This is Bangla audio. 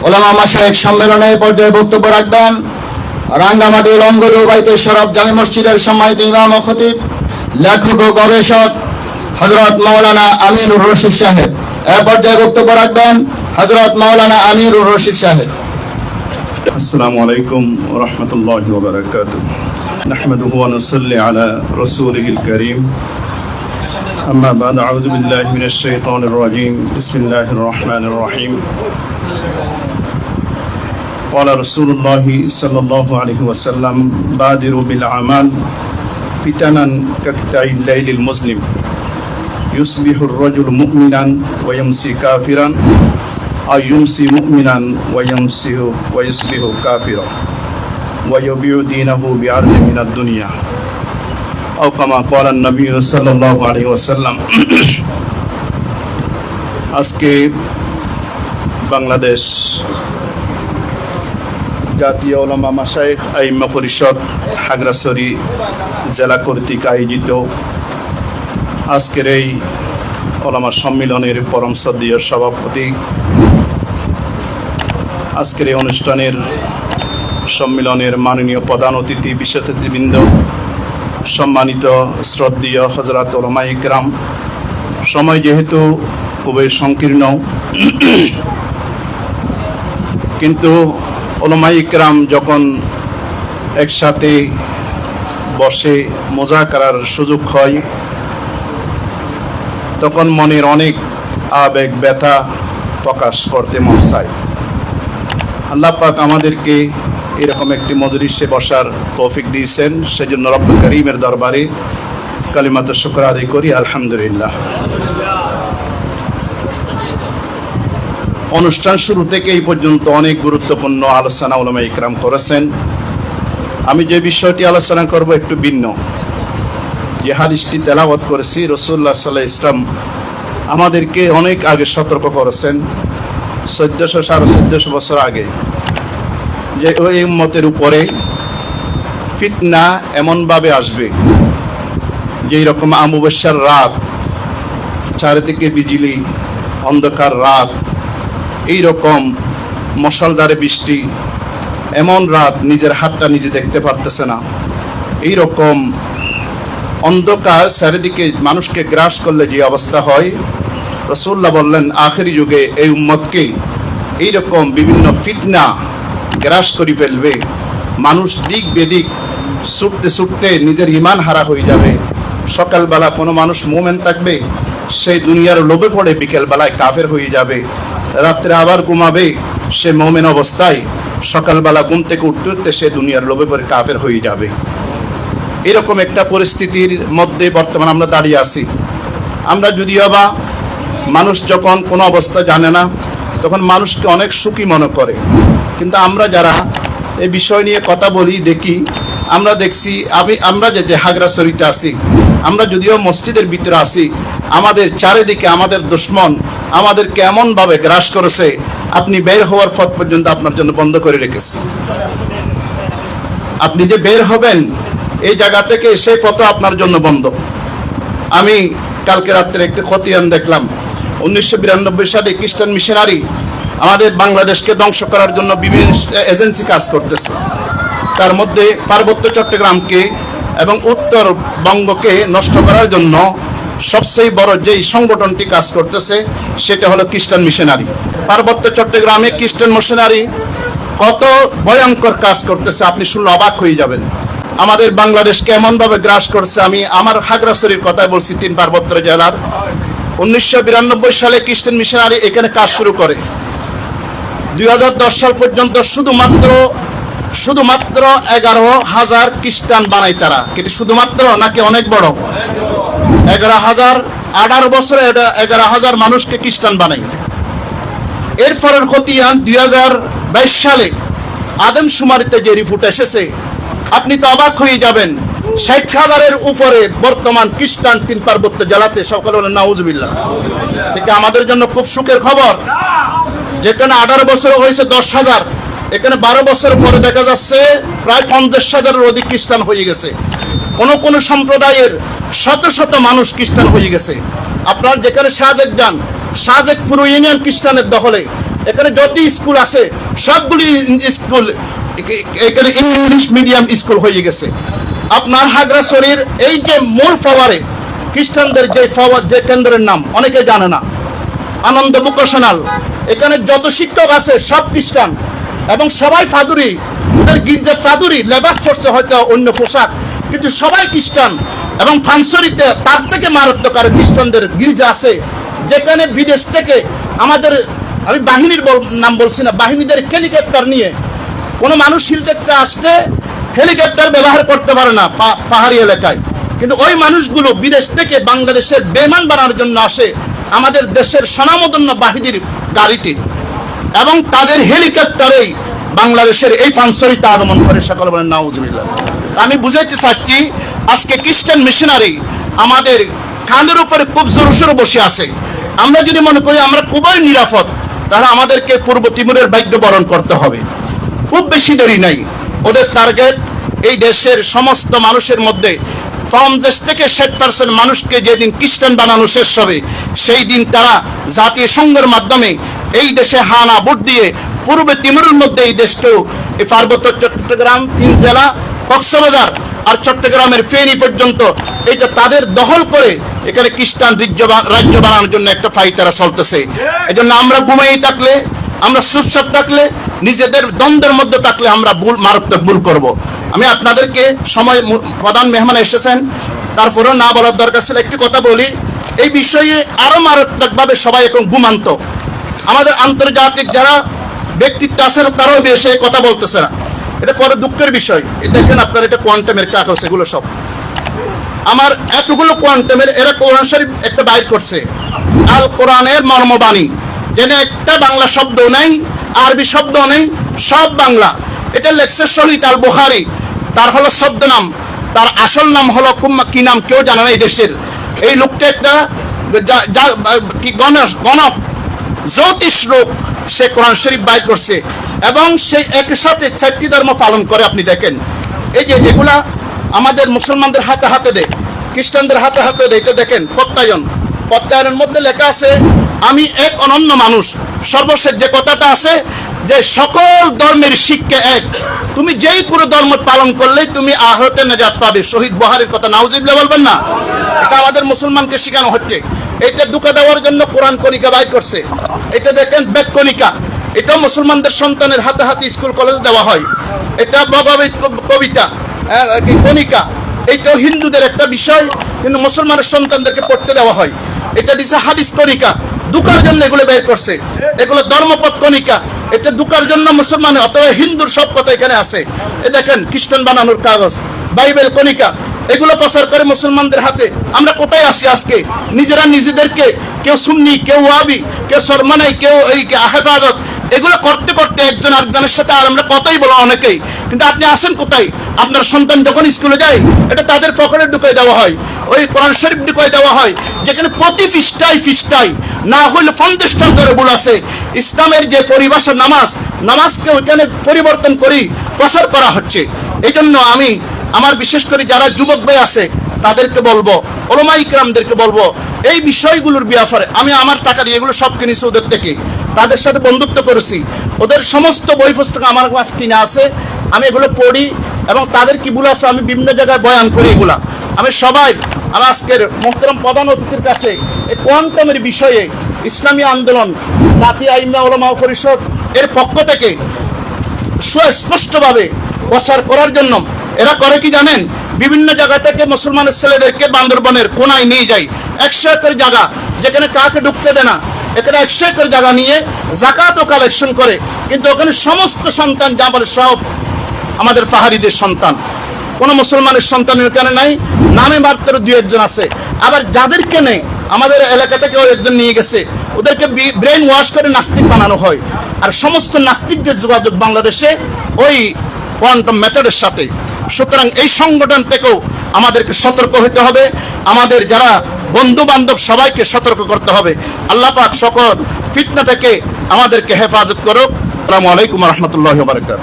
ওলামা মাসায়েক সম্মেলনে এই পর্যায়ে বক্তব্য রাখবেন রাঙ্গামাটি লঙ্গদ বাইতে সরব জামি মসজিদের সম্মানিত ইমাম ও খতিব লেখক ও গবেষক হজরত মাওলানা আমিনুর রশিদ সাহেব এ পর্যায়ে বক্তব্য রাখবেন হজরত মাওলানা আমিনুর রশিদ সাহেব السلام عليكم ورحمة الله وبركاته نحمده ونصلي على رسوله الكريم أما بعد أعوذ بالله من الشيطان الرجيم بسم الله الرحمن الرحيم قال رسول الله صلى الله عليه وسلم بادروا بالأعمال فتنا كقطع الليل المظلم يصبح الرجل مؤمنا ويمسي كافرا أو يمسي مؤمنا ويمسي ويصبح كافرا ويبيع دينه بعرض من الدنيا أو كما قال النبي صلى الله عليه وسلم আজকে বাংলাদেশ জাতীয় ওলামা মাসাইক আইম্মা পরিষদ হাগরাছড়ি জেলা কর্তৃক আয়োজিত আজকের এই ওলামা সম্মিলনের পরম সদীয় সভাপতি। আজকের এই অনুষ্ঠানের সম্মিলনের মাননীয় প্রধান অতিথি বিশেষ অতিথিবৃন্দ, সম্মানিত শ্রদ্ধীয় হজরত ওলামা ইকরাম। সময় যেহেতু খুবই সংকীর্ণ কিন্তু ওলামা ইকরাম যখন একসাথে বসে মজা করার সুযোগ হয়, তখন মনের অনেক আবেগ, ব্যথা প্রকাশ করতে মন চায়। আল্লাহ পাক আমাদেরকে এরকম একটি মজলিসে বসার তৌফিক দিয়েছেন। সেজন্য রব্ব করিমের দরবারে কালিমাত শুক্র আদায় করি। আলহামদুলিল্লাহ। অনুষ্ঠান শুরু থেকে এই পর্যন্ত অনেক গুরুত্বপূর্ণ আলোচনা ওলামা ইকরাম করেছেন। আমি যে বিষয়টি আলোচনা করব একটু ভিন্ন। যে হাদিসটি তেলাওয়াত করেছি রসুল্লাহ সাল্লাহ ইসলাম আমাদেরকে অনেক আগে সতর্ক করেছেন, চোদ্দশো সাড়ে চোদ্দশো বছর আগে। যে ওই মতের উপরে ফিতনা এমনভাবে আসবে যে রকম আমুবস্যার রাত, চারিদিকে বিজলি, অন্ধকার রাত এই রকম মশালদারে বৃষ্টি, এমন রাত নিজের হাতটা নিজে দেখতে পারতেছে না। এই রকম অন্ধকার চারিদিকে মানুষকে গ্রাস করলে যে অবস্থা হয়। রসুল্লাহ বললেন, আখেরি যুগে এই উম্মতকে এইরকম বিভিন্ন ফিতনা গ্রাস করে ফেলবে। মানুষ দিক বেদিক ছুটতে ছুটতে নিজের ইমান হারা হয়ে যাবে। সকালবেলা কোনো মানুষ মোমেন থাকবে, সেই দুনিয়ার লোভে পড়ে বিকেলবেলায় কাফের হয়ে যাবে। রাত্রে আবার ঘুমাবে সে মোমেন অবস্থায়। সকালবেলা ঘুম থেকে উঠতে উঠতে সে দুনিয়ার লোভে পরে কাফের হয়ে যাবে। এরকম একটা পরিস্থিতির মধ্যে বর্তমান আমরা দাঁড়িয়ে আছি। আমরা যদিও বা মানুষ যখন কোনো অবস্থা জানে না, তখন মানুষকে অনেক সুখী মনে করে। কিন্তু আমরা যারা এই বিষয় নিয়ে কথা বলি, দেখি আমরা দেখছি, আমি, আমরা যে যে হাগরাছড়িতে আছি, আমরা যদিও মসজিদের ভিতরে আছি, আমাদের চারিদিকে আমাদের দুশ্মন আমাদেরকে এমনভাবে গ্রাস করেছে, আপনি বের হওয়ার পথ পর্যন্ত আপনার জন্য বন্ধ করে রেখেছে। আপনি যে বের হবেন, এই জায়গা থেকে সেই পথ আপনার জন্য বন্ধ। আমি কালকে রাত্রে একটি খতিয়ান দেখলাম। উনিশশো বিরানব্বই সালে খ্রিস্টান মিশনারি আমাদের বাংলাদেশকে ধ্বংস করার জন্য বিভিন্ন এজেন্সি কাজ করতেছে। তার মধ্যে পার্বত্য চট্টগ্রামকে এবং উত্তরবঙ্গকে নষ্ট করার জন্য সবচেয়ে বড় যেই সংগঠনটি কাজ করতেছে, সেটা হলো খ্রিস্টান মিশনারি। পার্বত্য চট্টগ্রামে খ্রিস্টান মিশনারি কত ভয়ঙ্কর কাজ করতেছে, আপনি শুনলে অবাক হয়ে যাবেন। আমাদের বাংলাদেশকে এমনভাবে গ্রাস করছে, আমি আমার হাগরাছড়ির কথাই বলছি তিন পার্বত্য জেলার। উনিশশো বিরানব্বই সালে খ্রিস্টান মিশনারি এখানে কাজ শুরু করে। দুই হাজার দশ সাল পর্যন্ত শুধুমাত্র শুধুমাত্র এগারো হাজার খ্রিস্টান বানাই তারা। কিন্তু শুধুমাত্র নাকি অনেক বড়? এগারো হাজার, আঠারো বছরে এগারো হাজার মানুষকে খ্রিস্টান বানাই এরপরের খতিয়ান দুই হাজার বাইশ সালে আদম সুমারিতে যে রিপোর্ট এসেছে, আপনি তো অবাক হয়ে যাবেন, ষাট হাজারের উপরে বর্তমান খ্রিস্টান তিন পার্বত্য জেলাতে সকল এটা আমাদের জন্য খুব সুখের খবর? যেখানে আঠারো বছর হয়েছে দশ হাজার এখানে বারো বছর পরে দেখা যাচ্ছে প্রায় পঞ্চাশ হাজারের অধিক খ্রিস্টান হয়ে গেছে। কোন কোন সম্প্রদায়ের শত শত মানুষ খ্রিস্টান হয়ে গেছে। আপনার যেখানে সাজেক যান সাজেক পুরো ইউনিয়ন খ্রিস্টানের দখলে। এখানে যত স্কুল আছে, সবগুলি স্কুল, এখানে ইংলিশ মিডিয়াম স্কুল হয়ে গেছে। আপনার হাগরাছড়ির এই যে মূল ফাওয়ারে, খ্রিস্টানদের যে ফাওয়ার, যে কেন্দ্রের নাম, অনেকে জানে না। আনন্দ ভোকেশনাল এখানে যত শিক্ষক আছে, সব খ্রিস্টান। এবং সবাই ফাদুরি। ওদের গির্জার চাদুরি লেবাস পড়ছে হয়তো অন্য পোশাক, কিন্তু সবাই খ্রিস্টান। এবং ফানসরিতে তার থেকে মারাত্মক আর খ্রিস্টানদের গির্জা আছে, যেখানে বিদেশ থেকে আমাদের, আমি বাহিনীর নাম বলছি না, বাহিনীদের হেলিকপ্টার নিয়ে কোনো মানুষ হিল দেখতে আসতে হেলিকপ্টার ব্যবহার করতে পারে না পাহাড়ি এলাকায়। কিন্তু ওই মানুষগুলো বিদেশ থেকে বাংলাদেশের বেমান বানানোর জন্য আসে আমাদের দেশের স্বনামধন্য বাহিনীর গাড়িতে। এবং তাদের হেলিকপ্টারেই বাংলাদেশের এই পাঞ্চরিতে আগমন করে সকল বলেন, নাউজুবিল্লাহ। আমি বুঝাইতে চাচ্ছি, আজকে খ্রিস্টান মিশনারি আমাদের কাঁধের উপরে খুব জোর সোরে বসে আছে। আমরা যদি মনে করি আমরা খুবই নিরাপদ, তাহলে আমাদেরকে পূর্ব তিমুরের ভাগ্য বরণ করতে হবে। খুব বেশি দেরি নাই। ওদের টার্গেট এই দেশের সমস্ত মানুষের মধ্যে কম দেশ থেকে ষাট পার্সেন্ট মানুষকে যেদিন খ্রিস্টান বানানো শেষ হবে, সেই দিন তারা জাতীয় সংঘের মাধ্যমে এই দেশে হানা ভোট দিয়ে পূর্বে তিমুরের মধ্যে এই দেশকেও এই পার্বত্য চট্টগ্রাম তিন জেলা, কক্সবাজার আর চট্টগ্রামের ফেনী পর্যন্ত এটা তাদের দখল করে এখানে খ্রিস্টান রাজ্য বানানোর জন্য একটা ফাইতারা চলতেছে। এই জন্য আমরা ঘুমিয়ে থাকলে, আমরা চুপচাপ থাকলে, নিজেদের দ্বন্দ্বের মধ্যে থাকলে আমরা ভুল, মারাত্মক ভুল করব। আমি আপনাদেরকে সময় প্রধান মেহমান এসেছেন, তারপরেও না বলার দরকার ছিল। একটি কথা বলি, এই বিষয়ে আরও মারাত্মকভাবে সবাই এখন ঘুমান্ত। আমাদের আন্তর্জাতিক যারা ব্যক্তিত্ব আছে তারাও এসে কথা বলতেছে না। এটা পরে দুঃখের বিষয়। দেখেন আপনার এটা কোয়ান্টামের কাগজ, এগুলো সব। আমার এতগুলো কোয়ান্টামের, এরা কোরআন শরীফ একটা বাইর করছে। আল কোরআনের মর্মবাণী। যেন একটা বাংলা শব্দ নেই, আরবি শব্দ নেই, সব বাংলা। এটা লেখছে শহীদ আল বুখারি। তার হলো শব্দ নাম। তার আসল নাম হলো কুম্মা, কি নাম কেউ জানে না এই দেশের। এই লোকটা একটা কি গণক। জ্যোতিষ লোক সে কোরআন শরীফ বাইর করছে এবং সেই একই সাথে চারটি ধর্ম পালন করে আপনি দেখেন। এই যে এগুলা আমাদের মুসলমানদের হাতে হাতে দেয়, খ্রিস্টানদের হাতে হাতে দেয়, এটা দেখেন, প্রত্যায়ন। প্রত্যায়নের মধ্যে লেখা আছে, আমি এক অনন্য মানুষ, সর্বশেষ যে কথাটা আছে যে সকল ধর্মের শিক্ষা এক। তুমি যেই পুরো ধর্ম পালন করলেই তুমি আহতে নাজাত পাবে। শহীদ বহারের কথা নাউজিবলে বলবেন না? এটা আমাদের মুসলমানকে শেখানো হচ্ছে। এটা দুকা দেওয়ার জন্য কোরআন কণিকা বাই করছে। এটা দেখেন বেদ কণিকা। এটা মুসলমানদের সন্তানের হাতে হাতে স্কুল, কলেজ দেওয়া হয়। এটা ভগবত কবিতা কি কণিকা। এইটাও হিন্দুদের একটা বিষয়, কিন্তু মুসলমানের সন্তানদেরকে পড়তে দেওয়া হয়। এটা দিচ্ছে হাদিস কণিকা। দুকার জন্য এগুলো বের করছে। এগুলো ধর্মপথ কণিকা। এটা দুকার জন্য মুসলমান, অথবা হিন্দুর সব কথা এখানে আছে। এ দেখেন, খ্রিস্টান বানানোর কাগজ। বাইবেল কণিকা। এগুলো প্রচার করে মুসলমানদের হাতে। আমরা কোথায় আসি আজকে? নিজেরা নিজেদেরকে কেউ সুন্নি, কেউ ওয়াবি কেউ সরমানাই কেউ এই হেফাজত, এগুলো করতে করতে একজন আরেকজনের সাথে আর আমরা কথাই বলা অনেকেই। কিন্তু আপনি আসেন কোথায়? আপনার সন্তান যখন স্কুলে যায়, এটা তাদের পকেটে ঢুকিয়ে দেওয়া হয়। ওই কোরআন শরীফ ঢুকিয়ে দেওয়া হয়। যেখানে প্রতি ফিস্টাই ফিস্টাই না হইলে পঞ্চাশটার ধরে ভুল আছে। ইসলামের যে পরিভাষা নামাজ, নামাজকে ওইখানে পরিবর্তন করি প্রসার করা হচ্ছে। এই জন্য আমি আমার বিশেষ করে যারা যুবক ভাই আছে, তাদেরকে বলব, ওলমা ইকরামদেরকে বলব, এই বিষয়গুলোর ব্যাপারে আমি আমার টাকা দিয়ে এগুলো সব কিনেছি ওদের থেকে। তাদের সাথে বন্ধুত্ব করেছি। ওদের সমস্ত বই পুস্তক আমার কাছে কিনে আছে। আমি এগুলো পড়ি এবং তাদের কি ভুল আছে আমি বিভিন্ন জায়গায় বয়ান করি এগুলা। আমি সবাই আমার আজকের মোহতরম প্রধান অতিথির কাছে এই কোয়ান্টামের বিষয়ে ইসলামী আন্দোলন, জাতি আইমা ওলামা পরিষদ এর পক্ষ থেকে সুস্পষ্টভাবে প্রচার করার জন্য এরা করে কি জানেন? বিভিন্ন জায়গা থেকে মুসলমানের ছেলেদেরকে বান্দরবনের কোনায় নিয়ে যায়। একশো একর জায়গা, যেখানে কাকে ঢুকতে দেয় না। এখানে একশো একর জায়গা নিয়ে জাকাতও কালেকশন করে। কিন্তু ওখানে সমস্ত সন্তান যা বলে সব আমাদের পাহাড়িদের সন্তান। কোনো মুসলমানের সন্তান এখানে নাই, নামে মাত্র দুই একজন আছে। আবার যাদেরকে নেই, আমাদের এলাকা থেকে একজন নিয়ে গেছে। ওদেরকে ব্রেন ওয়াশ করে নাস্তিক বানানো হয়। আর সমস্ত নাস্তিকদের যোগাযোগ বাংলাদেশে ওই কোয়ান্টাম মেথডের সাথে। সুতরাং এই সংগঠন থেকেও আমাদেরকে সতর্ক হতে হবে। আমাদের যারা বন্ধু বান্ধব সবাইকে সতর্ক করতে হবে। আল্লাহ পাক সকল ফিতনা থেকে আমাদেরকে হেফাজত করুক। আসসালামু আলাইকুম রহমতুল্লাহ বারকাত